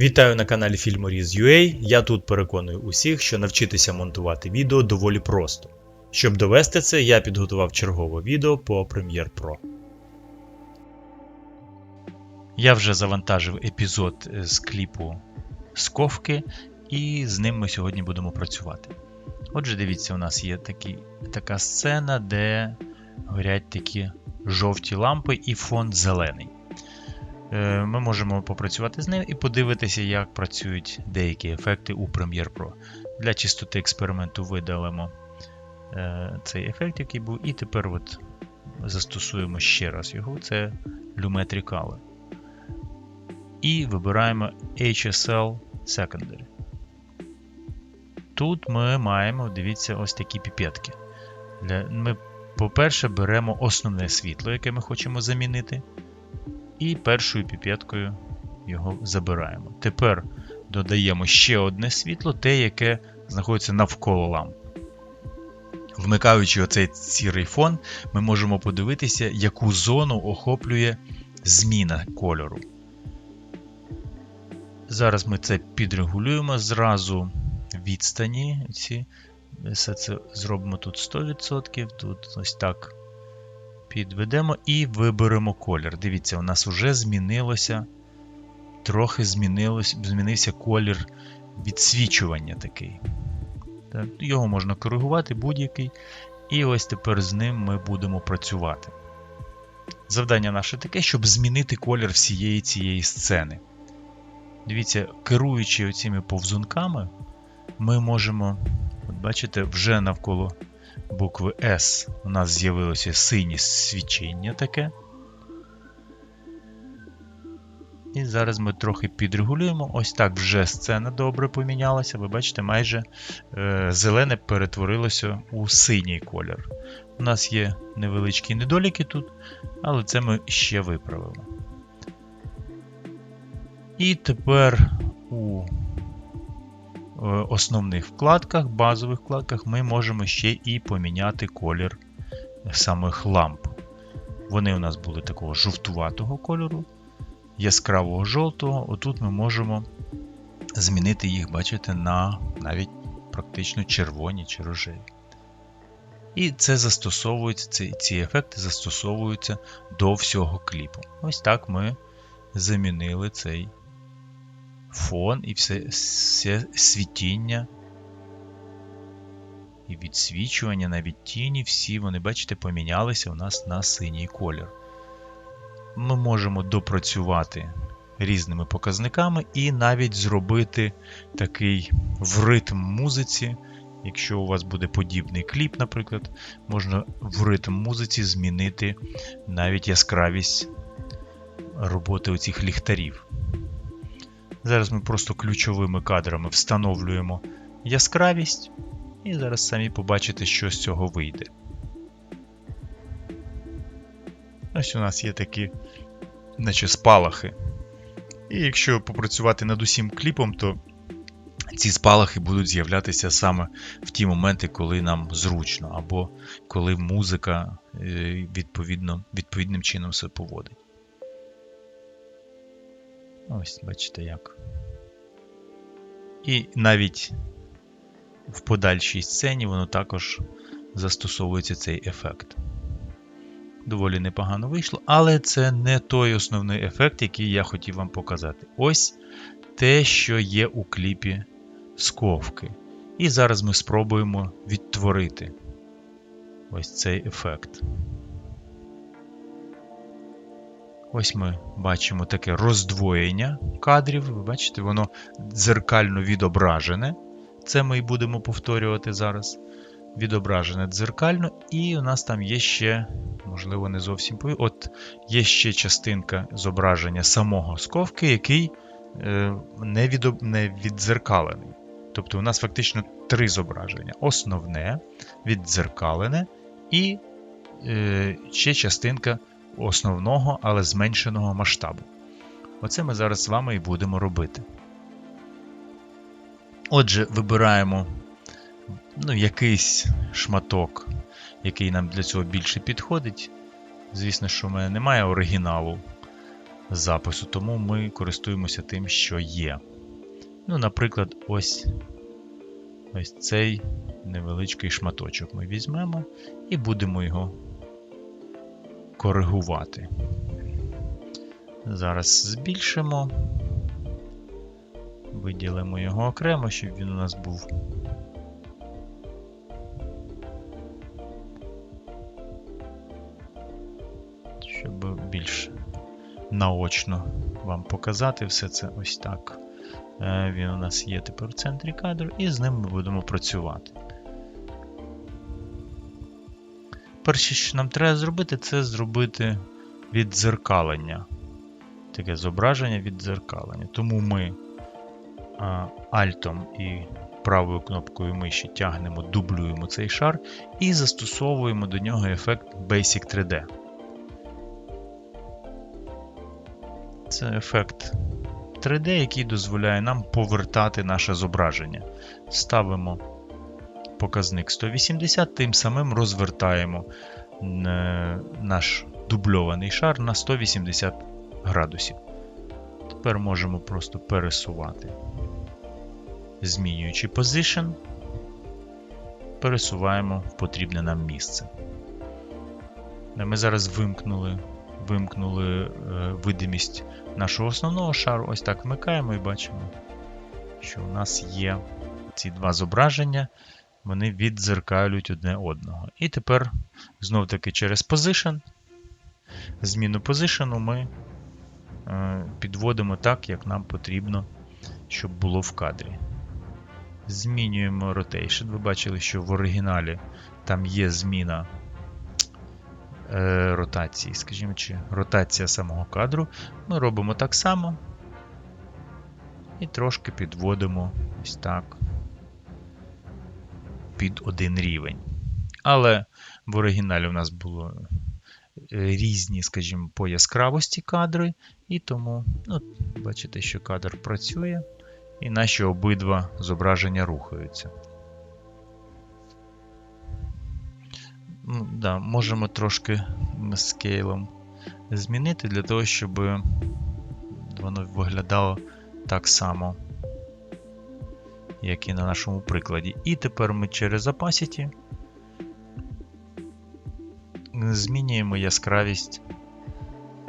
Вітаю на каналі Фільморіз.ua. Я тут переконую усіх, що навчитися монтувати відео доволі просто. Щоб довести це, я підготував чергове відео по Premiere Pro. Я вже завантажив епізод з кліпу Сковки, і з ним ми сьогодні будемо працювати. Отже, дивіться, у нас є такі, така сцена, де горять такі жовті лампи і фон зелений. Е, Ми можемо попрацювати з ним і подивитися, як працюють деякі ефекти у Premiere Pro. Для чистоти експерименту видалимо е, цей ефект, який був, і тепер от застосуємо ще раз його. Це Lumetri Color. І вибираємо HSL Secondary. Тут ми маємо, дивіться, ось такі піпетки. Ми, по-перше, беремо основне світло, яке ми хочемо замінити. І першою піпеткою його забираємо. Тепер додаємо ще одне світло, те, яке знаходиться навколо ламп. Вмикаючи оцей сірий фон, ми можемо подивитися, яку зону охоплює зміна кольору. Зараз ми це підрегулюємо зразу відстані. Ці, все це зробимо тут 100%, тут ось так підведемо і виберемо колір. Дивіться, у нас вже змінилося, трохи змінилось, змінився колір відсвічування такий. Так, Його можна коригувати будь-який. І ось тепер з ним ми будемо працювати. Завдання наше таке, щоб змінити колір всієї цієї сцени. Дивіться, керуючи оціми повзунками, ми можемо, от бачите, вже навколо букви S у нас з'явилося синє свічення таке. І зараз ми трохи підрегулюємо. Ось так вже сцена добре помінялася. Ви бачите, майже е, зелене перетворилося у синій колір. У нас є невеличкі недоліки тут, але це ми ще виправимо. І тепер у основних вкладках, базових вкладках, ми можемо ще і поміняти колір самих ламп. Вони у нас були такого жовтуватого кольору, яскравого жовтого. Отут ми можемо змінити їх, бачите, на навіть практично червоні чи рожеві. І це застосовується, ці, ці ефекти застосовуються до всього кліпу. Ось так ми замінили цей фон і все, все світіння. І відсвічування, навіть тіні, всі вони, бачите, помінялися у нас на синій колір. Ми можемо допрацювати різними показниками і навіть зробити такий в ритм музиці. Якщо у вас буде подібний кліп, наприклад, можна в ритм музиці змінити навіть яскравість роботи оцих ліхтарів. Зараз ми просто ключовими кадрами встановлюємо яскравість, і зараз самі побачите, що з цього вийде. Ось у нас є такі наче спалахи. І якщо попрацювати над усім кліпом, то ці спалахи будуть з'являтися саме в ті моменти, коли нам зручно, або коли музика відповідно, відповідним чином себе поводить. Ось, бачите як. І навіть в подальшій сцені воно також застосовується цей ефект. Доволі непогано вийшло, але це не той основний ефект, який я хотів вам показати. Ось те, що є у кліпі сковки. І зараз ми спробуємо відтворити ось цей ефект. Ось ми бачимо таке роздвоєння кадрів. Ви бачите, воно дзеркально відображене. Це ми і будемо повторювати зараз. Відображене дзеркально, і у нас там є ще, можливо, не зовсім пові. От є ще частинка зображення самого сковки, який е, не, віддзеркалений. Тобто у нас фактично три зображення: основне, віддзеркалене і е, ще частинка основного, але зменшеного масштабу. Оце ми зараз з вами і будемо робити. Отже, вибираємо ну, якийсь шматок, який нам для цього більше підходить. Звісно, що в мене немає оригіналу запису, тому ми користуємося тим, що є. Ну, наприклад, ось, ось цей невеличкий шматочок ми візьмемо і будемо його коригувати. Зараз збільшимо, виділимо його окремо, щоб він у нас був. Щоб більш наочно вам показати все це ось так. Е, Він у нас є тепер в центрі кадру, і з ним ми будемо працювати. Перше, що нам треба зробити, це зробити віддзеркалення. Таке зображення віддзеркалення. Тому ми а, альтом і правою кнопкою миші тягнемо, дублюємо цей шар і застосовуємо до нього ефект Basic 3D. Це ефект 3D, який дозволяє нам повертати наше зображення. Ставимо показник 180, тим самим розвертаємо е, наш дубльований шар на 180 градусів. Тепер можемо просто пересувати, змінюючи position, пересуваємо в потрібне нам місце. Ми зараз вимкнули вимкнули е, видимість нашого основного шару. Ось так вмикаємо і бачимо, що у нас є ці два зображення, вони віддзеркалюють одне одного. І тепер, знов-таки, через Position, зміну позишену ми е, підводимо так, як нам потрібно, щоб було в кадрі. Змінюємо Rotation. Ви бачили, що в оригіналі там є зміна Е, ротації, скажімо, чи ротація самого кадру. Ми робимо так само і трошки підводимо ось так під один рівень. Але в оригіналі у нас було е, різні, скажімо, по яскравості кадри, і тому, ну, бачите, що кадр працює, і наші обидва зображення рухаються. ну, да, можемо трошки скейлом змінити для того, щоб воно виглядало так само, як і на нашому прикладі. І тепер ми через Opacity змінюємо яскравість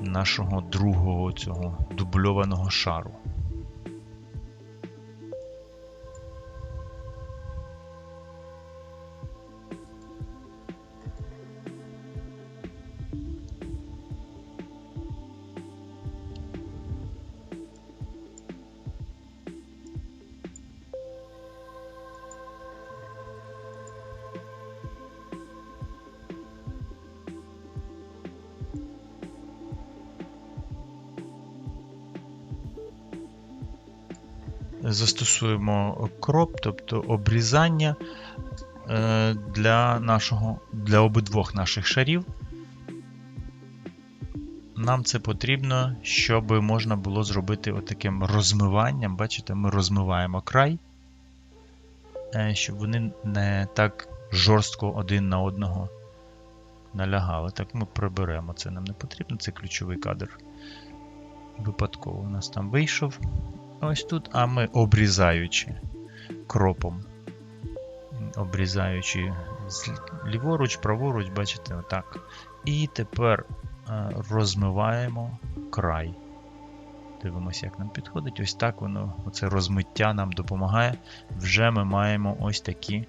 нашого другого цього дубльованого шару. Застосуємо кроп, тобто обрізання е, для нашого, для обидвох наших шарів. Нам це потрібно, щоб можна було зробити отаким розмиванням. Бачите, ми розмиваємо край, е, щоб вони не так жорстко один на одного налягали. Так ми приберемо. Це нам не потрібно, це ключовий кадр. Випадково у нас там вийшов ось тут, а ми обрізаючи кропом, обрізаючи ліворуч, праворуч, бачите, отак. І тепер е, розмиваємо край. Дивимося, як нам підходить. Ось так воно, оце розмиття нам допомагає. Вже ми маємо ось такі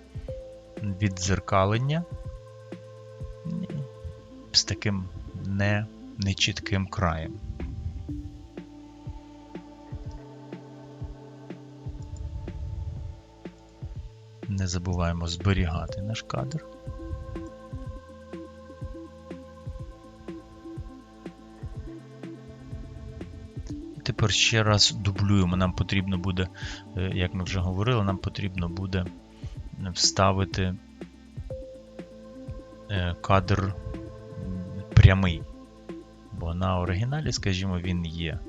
віддзеркалення з таким не, нечітким краєм. Не забуваємо зберігати наш кадр. Тепер ще раз дублюємо. Нам потрібно буде, е, як ми вже говорили, нам потрібно буде вставити е, кадр прямий. Бо на оригіналі, скажімо, він є.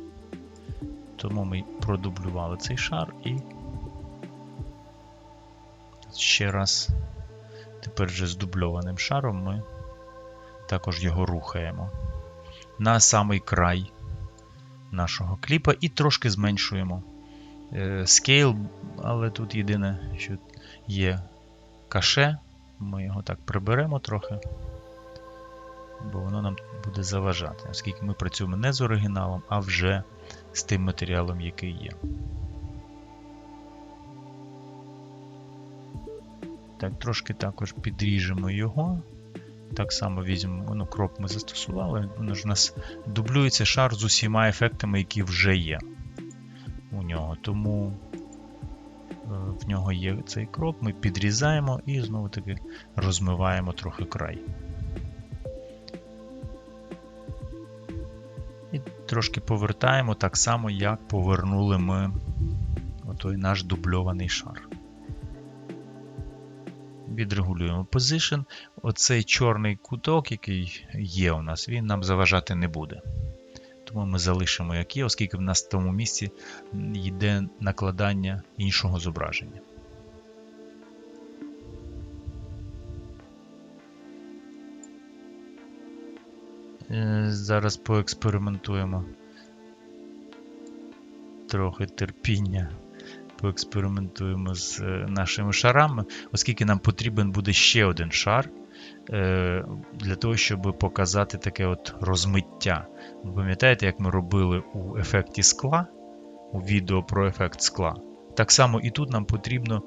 Тому ми продублювали цей шар і ще раз. Тепер вже з дубльованим шаром ми також його рухаємо на самий край нашого кліпа і трошки зменшуємо е, скейл, але тут єдине, що є каше. Ми його так приберемо трохи, бо воно нам буде заважати, оскільки ми працюємо не з оригіналом, а вже з тим матеріалом, який є. Так, трошки також підріжемо його. Так само візьмемо, ну, кроп ми застосували, воно ж у нас дублюється шар з усіма ефектами, які вже є у нього. Тому е, в нього є цей кроп, ми підрізаємо і знову таки розмиваємо трохи край. І трошки повертаємо так само, як повернули ми отой наш дубльований шар. Відрегулюємо position. Оцей чорний куток, який є у нас, він нам заважати не буде. Тому ми залишимо як є, оскільки в нас в тому місці йде накладання іншого зображення. Е, Зараз поекспериментуємо. Трохи терпіння. Поекспериментуємо з е, нашими шарами, оскільки нам потрібен буде ще один шар е, для того, щоб показати таке от розмиття. Ви пам'ятаєте, як ми робили у ефекті скла, у відео про ефект скла? Так само і тут нам потрібно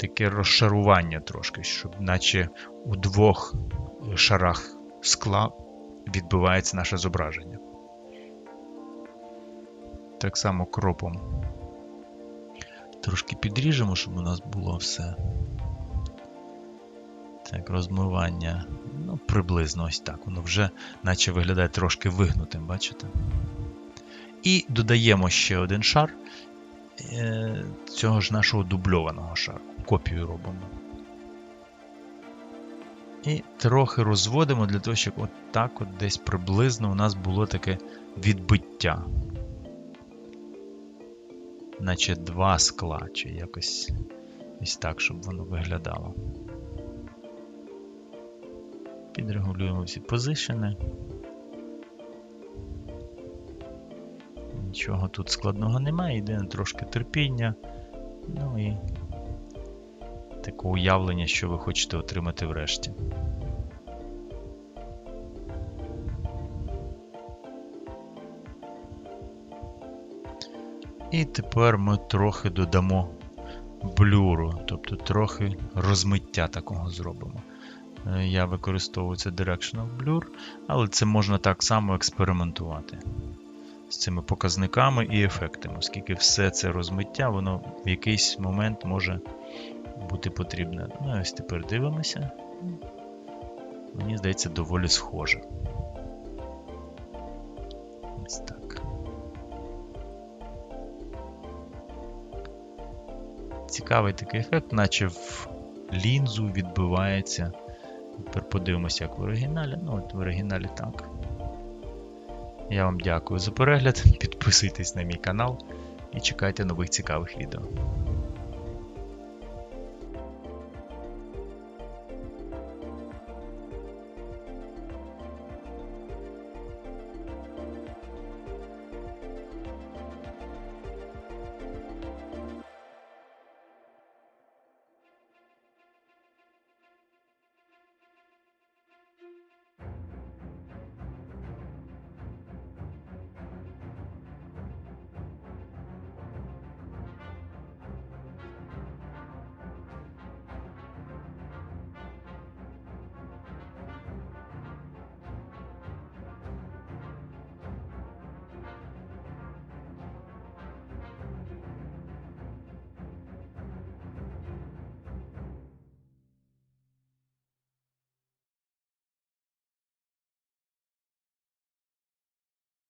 таке розшарування трошки, щоб наче у двох шарах скла відбувається наше зображення. Так само кропом. Трошки підріжемо, щоб у нас було все. Так, розмивання. Ну, приблизно ось так. Воно вже наче виглядає трошки вигнутим, бачите? І додаємо ще один шар е, цього ж нашого дубльованого шару. Копію робимо. І трохи розводимо для того, щоб от так от десь приблизно у нас було таке відбиття. Наче два скла, чи якось ось так, щоб воно виглядало. Підрегулюємо всі позишини. Нічого тут складного немає, єдине трошки терпіння. Ну і таке уявлення, що ви хочете отримати врешті. І тепер ми трохи додамо блюру, тобто трохи розмиття такого зробимо. Е, Я використовую це Directional Blur, але це можна так само експериментувати з цими показниками і ефектами, оскільки все це розмиття, воно в якийсь момент може бути потрібне. Ну, ось тепер дивимося. Мені здається, доволі схоже. Ось так. Цікавий такий ефект, наче в лінзу відбивається. Тепер подивимося, як в оригіналі. Ну, от в оригіналі так. Я вам дякую за перегляд. Підписуйтесь на мій канал і чекайте нових цікавих відео.